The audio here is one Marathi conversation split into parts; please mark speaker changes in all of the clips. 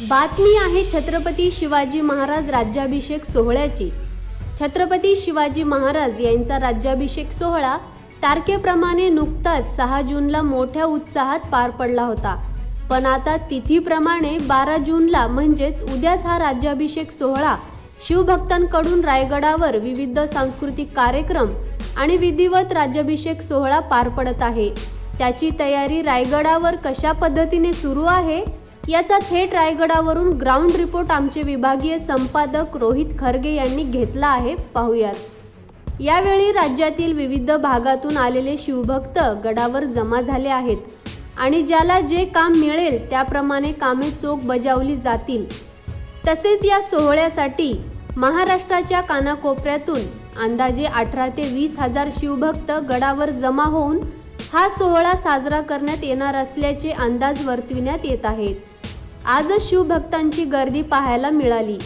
Speaker 1: बातमी आहे छत्रपती शिवाजी महाराज राज्याभिषेक सोहळ्याची. छत्रपती शिवाजी महाराज यांचा राज्याभिषेक सोहळा तारखेप्रमाणे नुकताच सहा जूनला मोठ्या उत्साहात पार पडला होता. पण आता तिथीप्रमाणे बारा जूनला म्हणजेच उद्याच हा राज्याभिषेक सोहळा शिवभक्तांकडून रायगडावर विविध सांस्कृतिक कार्यक्रम आणि विधिवत राज्याभिषेक सोहळा पार पडत आहे. त्याची तयारी रायगडावर कशा पद्धतीने सुरू आहे? याचा थेट रायगडावरून ग्राउंड रिपोर्ट आमचे विभागीय संपादक रोहित खरगे यांनी घेतला आहे. पाहूयात. यावेळी राज्यातील विविध भागातून आलेले शिवभक्त गडावर जमा झाले आहेत आणि ज्याला जे काम मिळेल त्याप्रमाणे कामे चोख बजावली जातील. तसेच या सोहळ्यासाठी महाराष्ट्राच्या कानाकोपऱ्यातून अंदाजे अठरा ते वीस हजार शिवभक्त गडावर जमा होऊन हा सोहळा साजरा करण्यात येणार असल्याचे अंदाज वर्तविण्यात येत आहेत. आजच शिवभक्तांची गर्दी पाहायला मिळाली.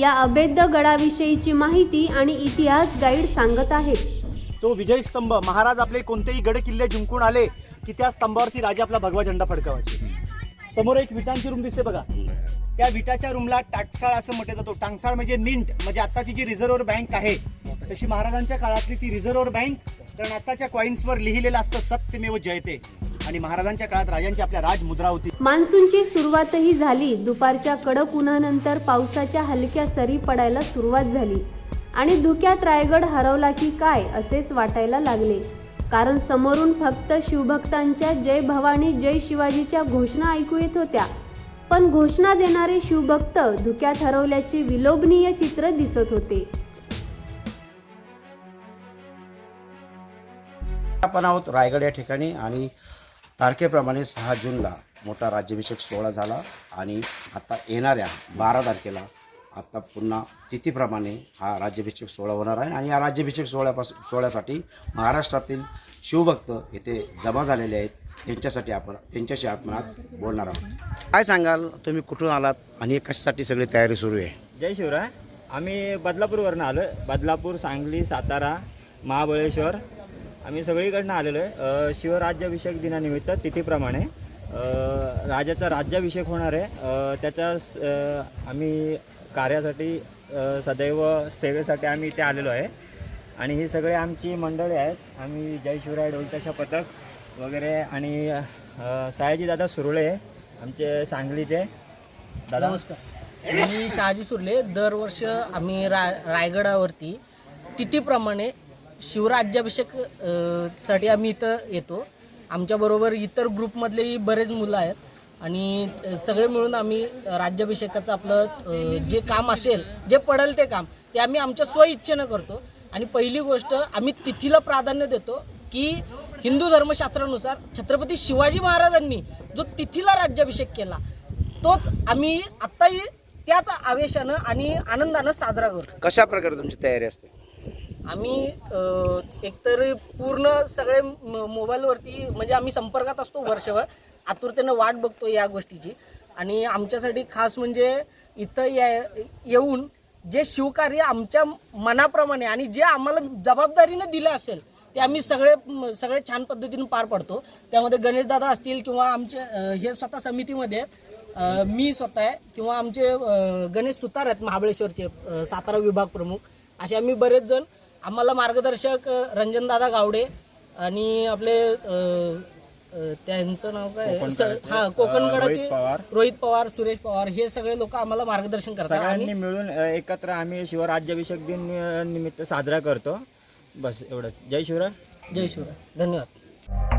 Speaker 1: या अभेद्य गडाविषयीची माहिती आणि इतिहास गाईड सांगत आहेत.
Speaker 2: तो विजय स्तंभ. महाराज आपले कोणतेही गड किल्ले जिंकून आले की त्या स्तंभावरती राजा आपला भगवा झेंडा फडकावायचे. समोर एक विटांची रूम दिसते बघा. त्या विटाच्या रूमला टाकसाळ असं म्हटलं जातो. टांगसाळ म्हणजे मिंट म्हणजे आताची जी रिझर्व्ह बँक आहे तशी महाराजांच्या काळातली ती रिझर्व्ह बँक कारण आताच्या कॉइन्सवर लिहिलेलं असतं सत्यमेव जयते. आणि महाराजांच्या काळात राजांची आपल्या राजमुद्रा होती.
Speaker 1: मान्सूनची सुरुवातही झाली. दुपारच्या कडक उन्हानंतर पावसाच्या हलक्या सरी पडायला सुरुवात झाली. आणि धुक्यात रायगड हरवला की काय असेच वाटायला लागले. कारण समोरून फक्त शिवभक्तांच्या जय भवानी जय शिवाजीच्या घोषणा ऐकू येत होत्या. पण घोषणा देणारे शिवभक्त धुक्यात हरवल्याचे विलोभनीय चित्र दिसत होते.
Speaker 3: आपण आहोत रायगड या ठिकाणी आणि तारखेप्रमाणे सहा जूनला मोठा राज्याभिषेक सोहळा झाला आणि आता येणाऱ्या बारा तारखेला आता पुन्हा तिथीप्रमाणे हा राज्याभिषेक सोहळा होणार आहे. आणि या राज्याभिषेक सोहळ्यापासून सोहळ्यासाठी महाराष्ट्रातील शिवभक्त येथे जमा झालेले आहेत. त्यांच्यासाठी आपण त्यांच्याशी आपण आज बोलणार आहोत. काय सांगाल? तुम्ही कुठून आलात आणि कशासाठी सगळी तयारी सुरू आहे?
Speaker 4: जय शिवराय. आम्ही बदलापूरवरनं आलो बदलापूर सांगली सातारा महाबळेश्वर आम्ही सगळीकडनं आलेलो आहे. शिवराज्याभिषेक दिनानिमित्त तिथीप्रमाणे. राजाचा राज्याभिषेक होणार आहे. त्याच्या स- आम्ही कार्यासाठी सदैव सेवेसाठी आम्ही इथे आलेलो आहे. आणि ही सगळे आमची मंडळी आहेत. आम्ही जय शिवराय ढोलताशा पथक वगैरे आणि अ, सयाजी दादा सुरळे आमचे सांगलीचे. दादा?
Speaker 5: नमस्कार. मी शहाजी सुरले दरवर्ष आम्ही रा रायगडावरती तिथीप्रमाणे शिवराज्याभिषेकसाठी आम्ही इथं येतो. आमच्याबरोबर इतर ग्रुपमधलेही बरेच मुलं आहेत. आणि सगळे मिळून आम्ही राज्याभिषेकाचं आपलं जे काम असेल जे पडेल ते काम ते आम्ही आमच्या स्वइच्छेनं करतो. आणि पहिली गोष्ट आम्ही तिथीला प्राधान्य देतो की हिंदू धर्मशास्त्रानुसार छत्रपती शिवाजी महाराजांनी जो तिथीला राज्याभिषेक केला तोच आम्ही आत्ताही त्याच आवेशानं आणि आनंदानं साजरा करतो.
Speaker 3: कशा प्रकारे तुमची तयारी असते?
Speaker 5: आम्ही एकतर पूर्ण सगळे मोबाईलवरती म्हणजे आम्ही संपर्कात असतो वर्षभर. आतुरतेनं वाट बघतो या गोष्टीची. आणि आमच्यासाठी खास म्हणजे इथं या येऊन जे शिवकार्य आमच्या मनाप्रमाणे आणि जे आम्हाला जबाबदारीनं दिलं असेल ते आम्ही सगळे सगळे छान पद्धतीने पार पडतो. त्यामध्ये गणेशदादा असतील किंवा आमचे हे स्वतः समितीमध्ये मी स्वतः आहे किंवा आमचे गणेश सुतार आहेत महाबळेश्वरचे सातारा विभाग प्रमुख. असे आम्ही बरेच जण आम्हाला मार्गदर्शक अ, रणजनदादा गावडे आणि आपले अ, अ, त्यांचं नाव काय? आहे? स- हा कोकणगडाचे
Speaker 4: रोहित पवार.
Speaker 5: रोहित पवार सुरेश पवार हे सगळे लोक आम्हाला मार्गदर्शन करतात.
Speaker 4: सगळ्यांनी
Speaker 5: आणि
Speaker 4: मिळून अ, एकत्र आम्ही शिवराज्याभिषेक दिन अ, निमित्त साजरा करतो. बस एवढंच. जय शिवराय.
Speaker 5: जय शिवराय. धन्यवाद.